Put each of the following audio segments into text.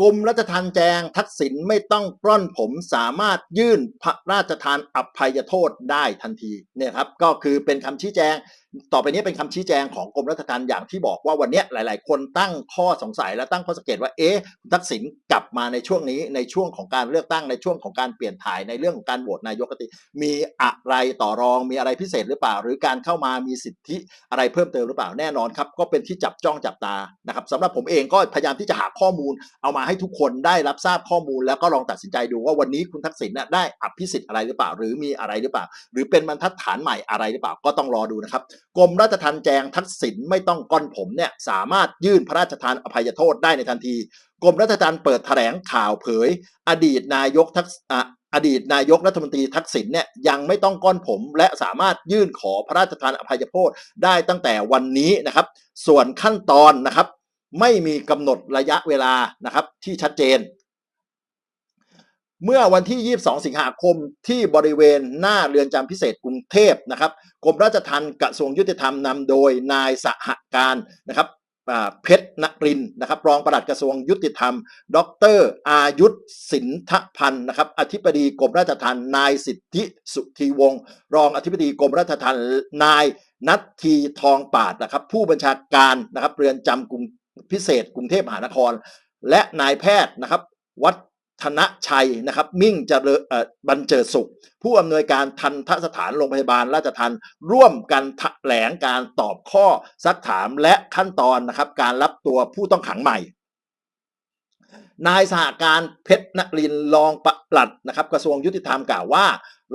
กรมรัชทันแจงทักษิณไม่ต้องปล้อนผมสามารถยื่นพระราชทานอภัยโทษได้ทันทีเนี่ยครับก็คือเป็นคำชี้แจง ต่อไปนี้เป็นคำชี้แจงของกรมราชทัณฑ์อย่างที่บอกว่าวันนี้หลาย ๆ คนตั้งข้อสงสัยและตั้งข้อสังเกตว่าเอ๊ะทักษิณกลับมาในช่วงนี้ในช่วงของการเลือกตั้งในช่วงของการเปลี่ยนถ่ายในเรื่องของการโหวตนายกตรีมีอะไรต่อรองมีอะไรพิเศษหรือเปล่า หรือการเข้ามามีสิทธิอะไรเพิ่มเติมหรือเปล่าแน่นอนครับก็เป็นที่จับจ้องจับตานะครับสำหรับผมเองก็พยายามที่จะหาข้อมูล เอามาให้ทุกคนได้รับทราบข้อมูล แล้วก็ลองตัดสินใจดูว่าวันนี้คุณทักษิณน่ะได้อภิสิทธิ์อะไรหรือเปล่า หรือมีอะไรหรือเปล่า หรือเป็นบรรทัดฐานใหม่อะไรหรือเปล่าก็ต้องรอดูนะครับกรมราชทัณฑ์แจงทักษิณไม่ต้องก้อนผมเนี่ยสามารถยื่นพระราชทานอภัยโทษได้ในทันที กรมราชทัณฑ์เปิดแถลงข่าวเผย อดีตนายกทักษอะอดีตนายกรัฐมนตรีทักษิณเนี่ยยังไม่ต้องก้อนผม และสามารถยื่นขอพระราชทานอภัยโทษได้ตั้งแต่วันนี้นะครับ ส่วนขั้นตอนนะครับ ไม่มีกำหนดระยะเวลานะครับที่ชัดเจน เมื่อวันที่ 22 สิงหาคมที่บริเวณหน้าเรือนจำพิเศษกรุงเทพนะครับกรมราชทัณฑ์กระทรวงยุติธรรมนำโดยนายสหการนะครับเพชรนรินนะครับรองปลัดกระทรวงยุติธรรม ดร อายุธสินทพันธ์นะครับอธิบดีกรมราชทัณฑ์นายสิทธิสุธีวงศ์รองอธิบดีกรมราชทัณฑ์นายนัททีทองปาดนะครับผู้บัญชาการนะครับเรือนจำกรุงพิเศษกรุงเทพมหานคร และนายแพทย์นะครับวั ฒนชัยนะครับมิ่งเจริญเอ่อบันเจิดสุข ผู้อำนวยการทันทสถานโรงพยาบาลราชทันร่วมกันแถลงการตอบข้อซักถามและขั้นตอนนะครับการรับตัวผู้ต้องขังใหม่ นายสหการเพชรนรินทร์รองปลัดนะครับกระทรวงยุติธรรมกล่าวว่า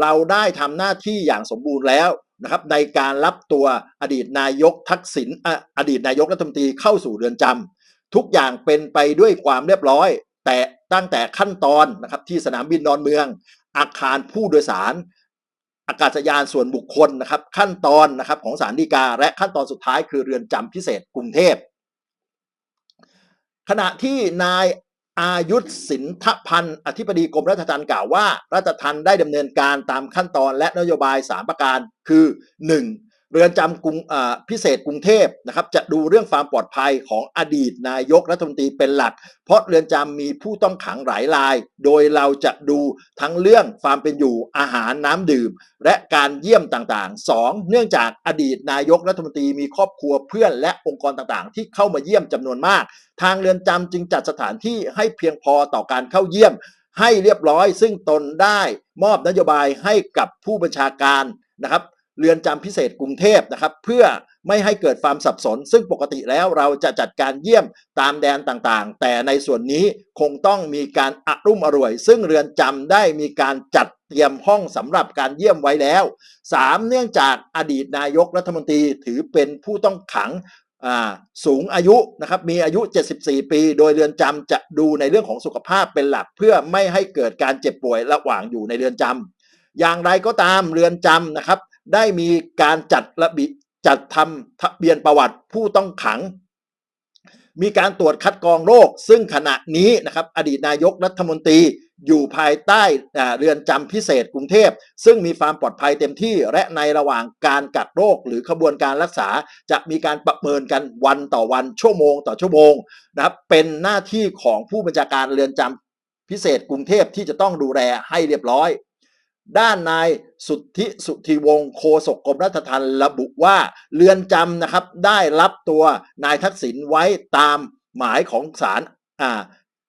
เราได้ทำหน้าที่อย่างสมบูรณ์แล้วนะครับในการรับตัวอดีตนายกทักษิณออดีตนายกรัฐมนตรีเข้าสู่เรือนจำทุกอย่างเป็นไปด้วยความเรียบร้อย แต่ตั้งแต่ขั้นตอนนะครับที่สนามบินดอนเมือง อาคารผู้โดยสาร อากาศยานส่วนบุคคลนะครับขั้นตอนนะครับของสารดีกา และขั้นตอนสุดท้ายคือเรือนจำพิเศษกรุงเทพ ขณะที่นายอายุธสินทพันธ์อธิบดีกรมราชทัณฑ์กล่าวว่า ราชทัณฑ์ได้ดำเนินการตามขั้นตอนและนโยบาย 3 ประการคือ 1. เรือนจำกรุงพิเศษกรุงเทพนะครับจะดูเรื่องความปลอดภัยของอดีตนายกรัฐมนตรีเป็นหลัก เพราะเรือนจำมีผู้ต้องขังหลายราย โดยเราจะดูทั้งเรื่องความเป็นอยู่อาหารน้ำดื่ม และการเยี่ยมต่างๆ 2. เนื่องจากอดีตนายกรัฐมนตรีมีครอบครัวเพื่อนและองค์กรต่างๆ ที่เข้ามาเยี่ยมจำนวนมาก ทางเรือนจำจึงจัดสถานที่ให้เพียงพอต่อการเข้าเยี่ยม ให้เรียบร้อยซึ่งตนได้มอบนโยบายให้กับผู้บัญชาการนะครับ เรือนจำพิเศษกรุงเทพนะครับ เพื่อไม่ให้เกิดความสับสน ซึ่งปกติแล้วเราจะจัดการเยี่ยมตามแดนต่างๆ แต่ในส่วนนี้คงต้องมีการอรุ่มอร่วย ซึ่งเรือนจำได้มีการจัดเตรียมห้องสำหรับการเยี่ยมไว้แล้ว 3. เนื่องจากอดีตนายกรัฐมนตรีถือเป็นผู้ต้องขังสูงอายุนะครับมีอายุ 74 ปี โดยเรือนจำจะดูในเรื่องของสุขภาพเป็นหลัก เพื่อไม่ให้เกิดการเจ็บป่วยระหว่างอยู่ในเรือนจำอย่างไรก็ตามเรือนจำนะครับ ได้มีการจัดระเบียบจัดทำทะเบียนประวัติผู้ต้องขัง มีการตรวจคัดกรองโรค ซึ่งขณะนี้นะครับอดีตนายกรัฐมนตรีอยู่ภายใต้เรือนจำพิเศษกรุงเทพ ซึ่งมีความปลอดภัยเต็มที่และในระหว่างการกักโรคหรือขบวนการรักษา จะมีการประเมินกันวันต่อวันชั่วโมงต่อชั่วโมงนะครับเป็นหน้าที่ของผู้บัญชาการเรือนจำพิเศษกรุงเทพที่จะต้องดูแลให้เรียบร้อย ด้านนายสุทธิสุธีวงศ์โฆษกกรมราชทัณฑ์ระบุว่าเรือนจำนะครับได้รับตัวนายทักษิณไว้ตามหมายของศาลอ่า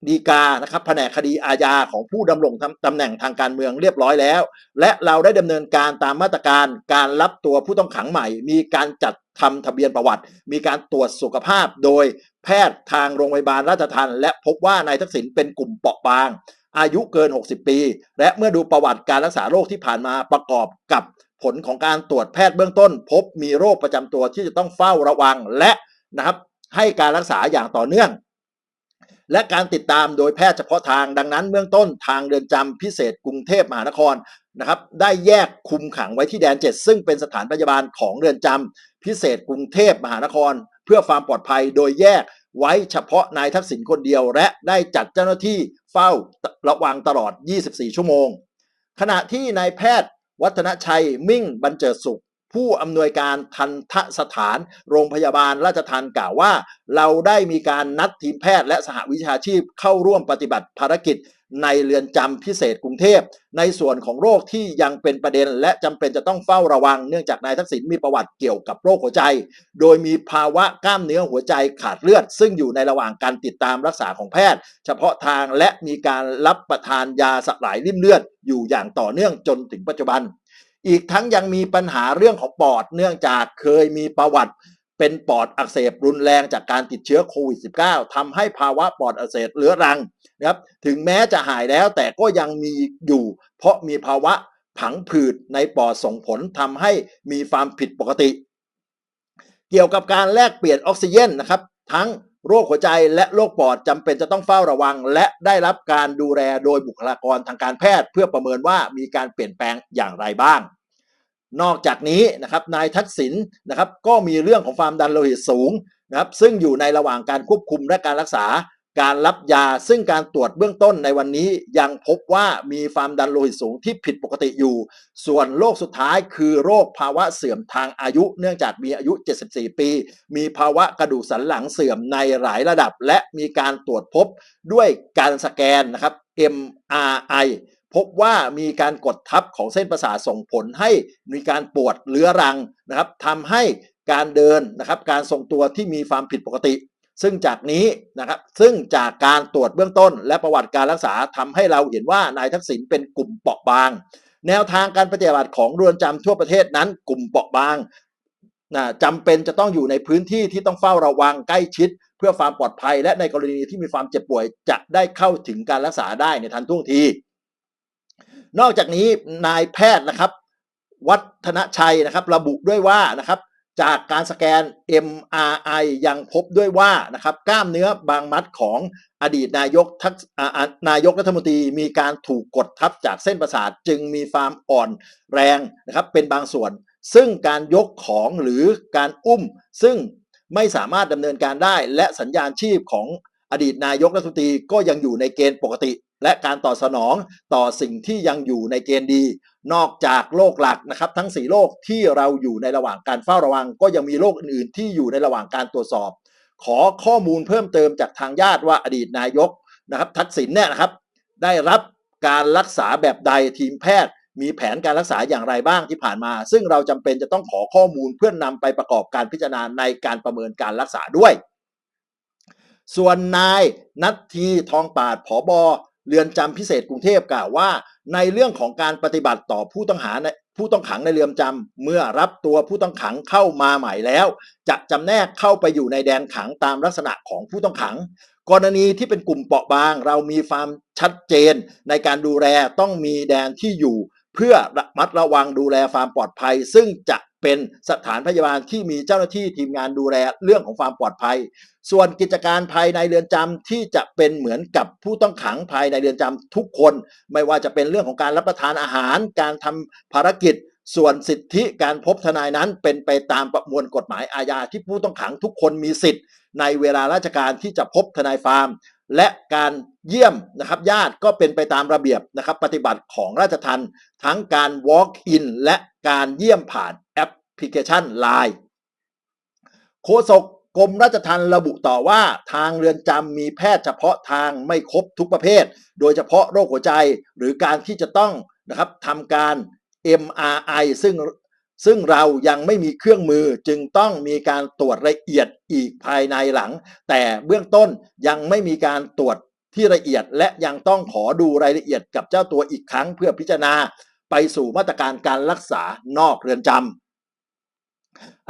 ดีกานะครับแผนกคดีอาญาของผู้ดำรงตำตำแหน่งทางการเมืองเรียบร้อยแล้ว และเราได้ดำเนินการตามมาตรการการรับตัวผู้ต้องขังใหม่ มีการจัดทำทะเบียนประวัติ มีการตรวจสุขภาพโดยแพทย์ทางโรงพยาบาลราชทัณฑ์และพบว่านายทักษิณเป็นกลุ่มเปราะบาง อายุเกิน 60 ปี และเมื่อดูประวัติการรักษาโรคที่ผ่านมาประกอบกับผลของการตรวจแพทย์เบื้องต้น พบมีโรคประจำตัวที่จะต้องเฝ้าระวังและนะครับให้การรักษาอย่างต่อเนื่อง และการติดตามโดยแพทย์เฉพาะทางดังนั้นเบื้องต้นทางเรือนจำพิเศษกรุงเทพมหานครนะครับได้แยกคุมขังไว้ที่แดน 7 ซึ่งเป็นสถานพยาบาลของเรือนจำพิเศษกรุงเทพมหานคร เพื่อความปลอดภัยโดยแยก ไว้เฉพาะนายทักษิณคนเดียว และได้จัดเจ้าหน้าที่เฝ้าระวังตลอด 24 ชั่วโมง ขณะที่นายแพทย์วัฒนชัยมิ่งบรรเจิดสุข ผู้อำนวยการทันทสถาน โรงพยาบาลราชทานกล่าวว่า เราได้มีการนัดทีมแพทย์และสหวิชาชีพเข้าร่วมปฏิบัติภารกิจ ในเรือนจำพิเศษกรุงเทพ ในส่วนของโรคที่ยังเป็นประเด็น และจำเป็นจะต้องเฝ้าระวัง เนื่องจากนายทักษิณมีประวัติเกี่ยวกับโรคหัวใจ โดยมีภาวะกล้ามเนื้อหัวใจขาดเลือด ซึ่งอยู่ในระหว่างการติดตามรักษาของแพทย์ เฉพาะทางและมีการรับประทานยาสลายริ่มเลือด อยู่อย่างต่อเนื่องจนถึงปัจจุบัน อีกทั้งยังมีปัญหาเรื่องของปอดเนื่องจากเคยมีประวัติ เป็นปอดอักเสบรุนแรงจากการติดเชื้อโควิด -19 ทำให้ภาวะปอดอักเสบเรื้อรังนะครับถึงแม้จะหายแล้วแต่ก็ยังมีอยู่ เพราะมีภาวะผังผืดในปอดส่งผลทำให้มีความผิดปกติ เกี่ยวกับการแลกเปลี่ยนออกซิเจนนะครับทั้งโรคหัวใจและโรคปอดจำเป็นจะต้องเฝ้าระวัง และได้รับการดูแลโดยบุคลากรทางการแพทย์ เพื่อประเมินว่ามีการเปลี่ยนแปลงอย่างไรบ้าง นอกจากนี้นะครับนายทักษิณนะครับก็มีเรื่องของความดันโลหิตสูงนะครับซึ่งอยู่ในระหว่างการควบคุมและการรักษาการรับยาซึ่งการตรวจเบื้องต้นในวันนี้ยังพบว่ามีความดันโลหิตสูงที่ผิดปกติอยู่ ส่วนโรคสุดท้ายคือโรคภาวะเสื่อมทางอายุ เนื่องจากมีอายุ 74 ปี มีภาวะกระดูกสันหลังเสื่อมในหลายระดับ และมีการตรวจพบด้วยการสแกนนะครับ MRI พบว่ามีการกดทับของเส้นประสาทส่งผลให้มีการปวดเรื้อรังนะครับทำให้การเดินนะครับการทรงตัวที่มีความผิดปกติ ซึ่งจากนี้นะครับซึ่งจากการตรวจเบื้องต้น และประวัติการรักษาทำให้เราเห็นว่านายทักษิณเป็นกลุ่มเปราะบาง แนวทางการปฏิบัติของเรือนจำทั่วประเทศนั้น กลุ่มเปราะบางนะจำเป็นจะต้องอยู่ในพื้นที่ที่ต้องเฝ้าระวังใกล้ชิด เพื่อความปลอดภัย และในกรณีที่มีความเจ็บป่วย จะได้เข้าถึงการรักษาได้ในทันท่วงที นอกจากนี้นายแพทย์นะครับ วัฒนชัยนะครับ ระบุด้วยว่านะครับ จากการสแกน MRI ยังพบด้วยว่านะครับ กล้ามเนื้อบางมัดของอดีตนายกทักนายกรัฐมนตรีมีการถูกกดทับจากเส้นประสาทจึงมีความอ่อนแรงนะครับ เป็นบางส่วน ซึ่งการยกของหรือการอุ้ม ซึ่งไม่สามารถดำเนินการได้ และสัญญาณชีพของอดีตนายกรัฐมนตรีก็ยังอยู่ในเกณฑ์ปกติ และการตอบสนองต่อสิ่งที่ยังอยู่ในเกณฑ์ดี นอกจากโรคหลักนะครับทั้ง 4 โรคที่เราอยู่ในระหว่างการเฝ้าระวัง ก็ยังมีโรคอื่นๆ ที่อยู่ในระหว่างการตรวจสอบ ขอข้อมูลเพิ่มเติมจากทางญาติว่าอดีตนายกนะครับทักษิณเนี่ยนะครับได้รับการรักษาแบบใดทีมแพทย์ มีแผนการรักษาอย่างไรบ้างที่ผ่านมา ซึ่งเราจำเป็นจะต้องขอข้อมูลเพื่อนนำไปประกอบการพิจารณาในการประเมินการรักษาด้วย ส่วนนายนัททีทองปาดผอบอ เรือนจำพิเศษกรุงเทพกล่าวว่า ในเรื่องของการปฏิบัติต่อผู้ต้องหาในผู้ต้องขังในเรือนจำเมื่อรับตัวผู้ต้องขังเข้ามาใหม่แล้ว จะจำแนกเข้าไปอยู่ในแดนขังตามลักษณะของผู้ต้องขัง กรณีที่เป็นกลุ่มเปราะบาง เรามีความชัดเจน ในการดูแลต้องมีแดนที่อยู่ เพื่อระมัดระวังดูแลความปลอดภัย ซึ่งจะ เป็นสถานพยาบาลที่มีเจ้าหน้าที่ทีมงานดูแลเรื่องของความปลอดภัย ส่วนกิจการภายในเรือนจำที่จะเป็นเหมือนกับผู้ต้องขังภายในเรือนจำทุกคน ไม่ว่าจะเป็นเรื่องของการรับประทานอาหาร การทำภารกิจ ส่วนสิทธิการพบทนายนั้นเป็นไปตามประมวลกฎหมายอาญาที่ผู้ต้องขังทุกคนมีสิทธิ์ ในเวลาราชการที่จะพบทนายฟาร์มและการเยี่ยมนะครับญาติก็เป็นไปตามระเบียบนะครับปฏิบัติของราชทันทั้งการ walk in และ การเยี่ยมผ่านแอปพลิเคชัน Line โฆษกกรมราชทัณฑ์ระบุต่อว่าทางเรือนจำมีแพทย์เฉพาะทางไม่ครบทุกประเภท โดยเฉพาะโรคหัวใจหรือการที่จะต้องนะครับทำการ MRI ซึ่งซึ่งเรายังไม่มีเครื่องมือจึงต้องมีการตรวจละเอียดอีกภายในหลัง แต่เบื้องต้นยังไม่มีการตรวจที่ละเอียดและยังต้องขอดูรายละเอียดกับเจ้าตัวอีกครั้งเพื่อพิจารณา ไปสู่มาตรการการรักษานอกเรือนจำ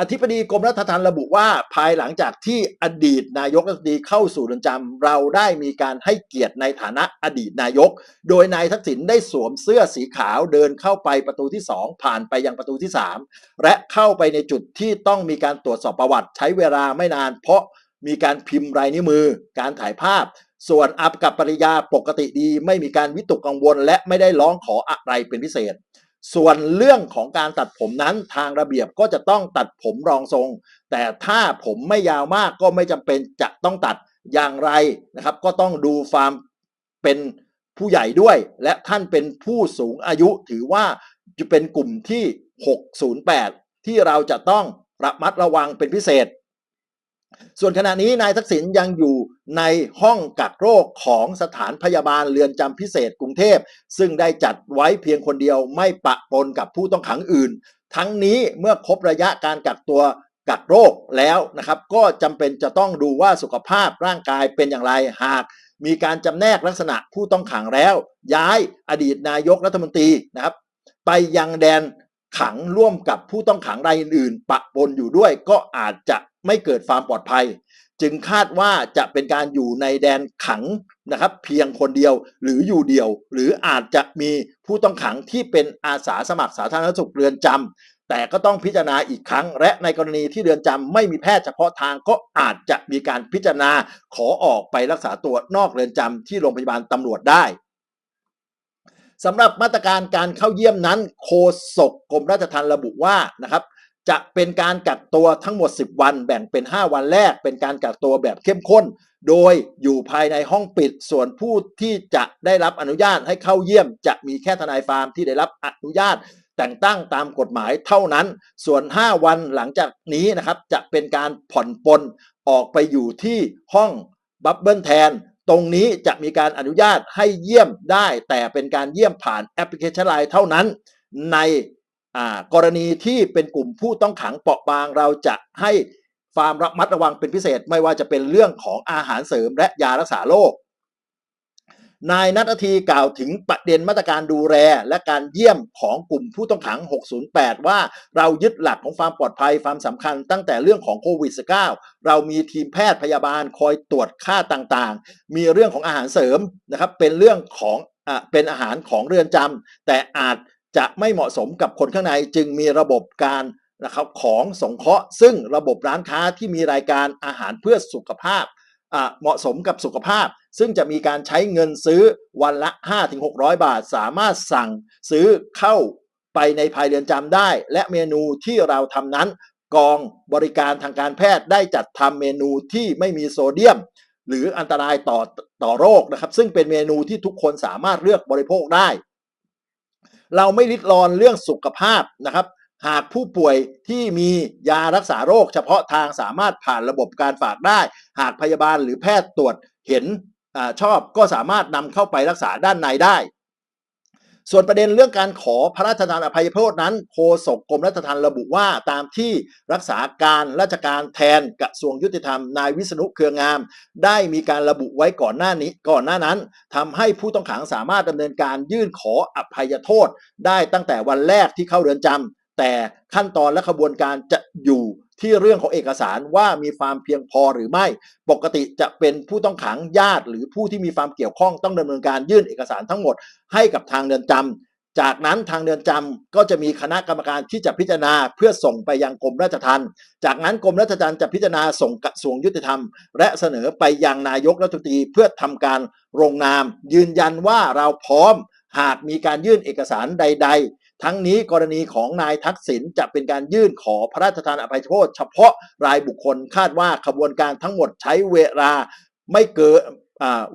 อธิบดีกรมรัฐทัณฑ์ระบุว่าภายหลังจากที่อดีตนายกรัฐมนตรีเข้าสู่เรือนจำเราได้มีการให้เกียรติในฐานะอดีตนายก โดยนายทักษิณได้สวมเสื้อสีขาวเดินเข้าไปประตูที่ 2 ผ่านไปยังประตูที่ 3 และเข้าไปในจุดที่ต้องมีการตรวจสอบประวัติใช้เวลาไม่นาน เพราะมีการพิมพ์ลายนิ้วมือ การถ่ายภาพ ส่วนอับกับปริยาปกติดีไม่มีการวิตกกังวล และไม่ได้ร้องขออะไรเป็นพิเศษ ส่วนเรื่องของการตัดผมนั้นทางระเบียบก็จะต้องตัดผมรองทรง แต่ถ้าผมไม่ยาวมากก็ไม่จำเป็นจะต้องตัดอย่างไรนะครับ ก็ต้องดูความเป็นผู้ใหญ่ด้วย และท่านเป็นผู้สูงอายุถือว่าจะเป็นกลุ่มที่ 608 ที่เราจะต้องระมัดระวังเป็นพิเศษ ส่วนขณะนี้นายทักษิณยังอยู่ในห้องกักโรคของสถานพยาบาลเรือนจำพิเศษกรุงเทพ ซึ่งได้จัดไว้เพียงคนเดียวไม่ปะปนกับผู้ต้องขังอื่น ทั้งนี้เมื่อครบระยะการกักตัวกักโรคแล้วนะครับ ก็จำเป็นจะต้องดูว่าสุขภาพร่างกายเป็นอย่างไรหากมีการจำแนกลักษณะผู้ต้องขังแล้ว ย้ายอดีตนายกรัฐมนตรีนะครับ ไปยังแดนขังร่วมกับผู้ต้องขังรายอื่นๆปะปนอยู่ด้วยก็อาจจะ ไม่เกิดความปลอดภัย จึงคาดว่าจะเป็นการอยู่ในแดนขังนะครับเพียงคนเดียวหรืออยู่เดียว หรืออาจจะมีผู้ต้องขังที่เป็นอาสาสมัครสาธารณสุขเรือนจำแต่ก็ต้องพิจารณาอีกครั้ง และในกรณีที่เรือนจำไม่มีแพทย์เฉพาะทางก็อาจจะมีการพิจารณาขอออกไปรักษาตัวนอกเรือนจำที่โรงพยาบาลตำรวจได้สำหรับมาตรการการเข้าเยี่ยมนั้นโฆษกกรมราชทัณฑ์ระบุว่านะครับ จะเป็นการกักตัวทั้งหมด 10 วันแบ่งเป็น 5 วันแรก เป็นการกักตัวแบบเข้มข้น โดยอยู่ภายในห้องปิด ส่วนผู้ที่จะได้รับอนุญาตให้เข้าเยี่ยม จะมีแค่ทนายฟาร์มที่ได้รับอนุญาตแต่งตั้งตามกฎหมายเท่านั้น ส่วน 5 วันหลังจากนี้นะครับ จะเป็นการผ่อนปลนออกไปอยู่ที่ห้องบับเบิลแทน ตรงนี้จะมีการอนุญาตให้เยี่ยมได้ แต่เป็นการเยี่ยมผ่านแอปพลิเคชันไลน์เท่านั้น ใน กรณีที่เป็นกลุ่มผู้ต้องขังเปราะบางเราจะให้ความระมัดระวังเป็นพิเศษไม่ว่าจะเป็นเรื่องของอาหารเสริมและยารักษาโรคนายนัททีกล่าวถึงประเด็นมาตรการดูแลและการเยี่ยมของกลุ่มผู้ต้องขัง 608 ว่าเรายึดหลักของความปลอดภัยความสำคัญตั้งแต่เรื่องของโควิด -19 เรามีทีมแพทย์พยาบาลคอยตรวจค่าต่างๆ มีเรื่องของอาหารเสริมนะครับเป็นเรื่องของอเป็นอาหารของเรือนจำแต่อาจ จะไม่เหมาะสมกับคนข้างในจึงมีระบบการนะครับของสงเคราะห์ ซึ่งระบบร้านค้าที่มีรายการอาหารเพื่อสุขภาพเหมาะสมกับสุขภาพ ซึ่งจะมีการใช้เงินซื้อวันละ 5-600 บาท สามารถสั่งซื้อเข้าไปในภายเรือนจำได้ และเมนูที่เราทำนั้น กองบริการทางการแพทย์ได้จัดทำเมนูที่ไม่มีโซเดียม หรืออันตรายต่อต่อโรคนะครับ ซึ่งเป็นเมนูที่ทุกคนสามารถเลือกบริโภคได้ เราไม่ริดรอนเรื่องสุขภาพนะครับ หากผู้ป่วยที่มียารักษาโรค เฉพาะทางสามารถผ่านระบบการฝากได้ หากพยาบาลหรือแพทย์ตรวจเห็นอชอบก็สามารถนำเข้าไปรักษาด้านในได้ ส่วนประเด็นเรื่องการขอพระราชทานอภัยโทษนั้นโฆษกกรมราชทัณฑ์ระบุว่าตามที่รักษาการราชการแทนกระทรวงยุติธรรมนายวิษณุเครืองาม ได้มีการระบุไว้ก่อนหน้านี้ก่อนหน้านั้นทำให้ผู้ต้องขังสามารถดำเนินการยื่นขออภัยโทษ ได้ตั้งแต่วันแรกที่เข้าเรือนจำแต่ขั้นตอนและขบวนการจะอยู่ ที่เรื่องของเอกสารว่ามีความเพียงพอหรือไม่ ปกติจะเป็นผู้ต้องขังญาติ หรือผู้ที่มีความเกี่ยวข้องต้องดำเนินการยื่นเอกสารทั้งหมดให้กับทางเรือนจำจากนั้นทางเรือนจำก็จะมีคณะกรรมการที่จะพิจารณาเพื่อส่งไปยังกรมราชทัณฑ์จากนั้นกรมราชทัณฑ์จะพิจารณาส่งกระทรวงยุติธรรม และเสนอไปยังนายกรัฐมนตรีเพื่อทำการลงนาม ยืนยันว่าเราพร้อมหากมีการยื่นเอกสารใด ๆ ทั้งนี้กรณีของนายทักษิณจะเป็นการยื่นขอพระราชทานอภัยโทษ เฉพาะรายบุคคลคาดว่าขบวนการทั้งหมดใช้เวลาไม่เกิน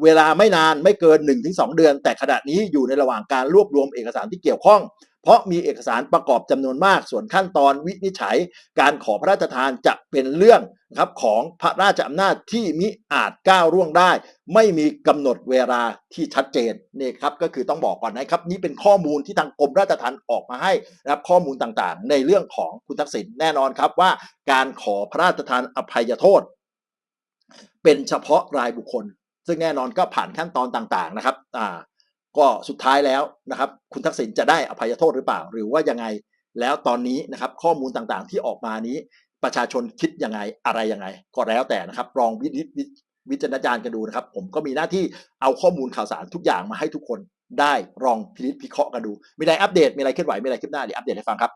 เวลาไม่นานไม่เกิน 1-2 เดือน แต่ขณะนี้อยู่ในระหว่างการรวบรวมเอกสารที่เกี่ยวข้อง เพราะมีเอกสารประกอบจำนวนมาก ส่วนขั้นตอนวินิจฉัย การขอพระราชทานจะเป็นเรื่องครับของพระราชอำนาจที่มิอาจก้าวล่วงได้ ไม่มีกำหนดเวลาที่ชัดเจนนี่ครับก็คือต้องบอกก่อนนะครับ นี่เป็นข้อมูลที่ทางกรมราชทัณฑ์ออกมาให้นะครับข้อมูลต่างๆ ในเรื่องของคุณทักษิณแน่นอนครับว่า การขอพระราชทานอภัยโทษ เป็นเฉพาะรายบุคคล ซึ่งแน่นอนก็ผ่านขั้นตอนต่างๆนะครับอ่า ก็สุดท้ายแล้วนะครับ คุณทักษิณจะได้อภัยโทษหรือเปล่า หรือว่ายังไงแล้วตอนนี้นะครับข้อมูลต่างๆที่ออกมานี้ประชาชนคิดยังไงอะไรยังไง ก็แล้วแต่นะครับลองวินิจวิจารณญาณกันดูนะครับ ผมก็มีหน้าที่เอาข้อมูลข่าวสารทุกอย่างมาให้ทุกคนได้ลองพินิจพิเคราะห์กันดู มีอะไรอัปเดตมีอะไรเคลื่อนไหวมีอะไรคืบหน้าเดี๋ยวอัปเดตให้ฟังครับ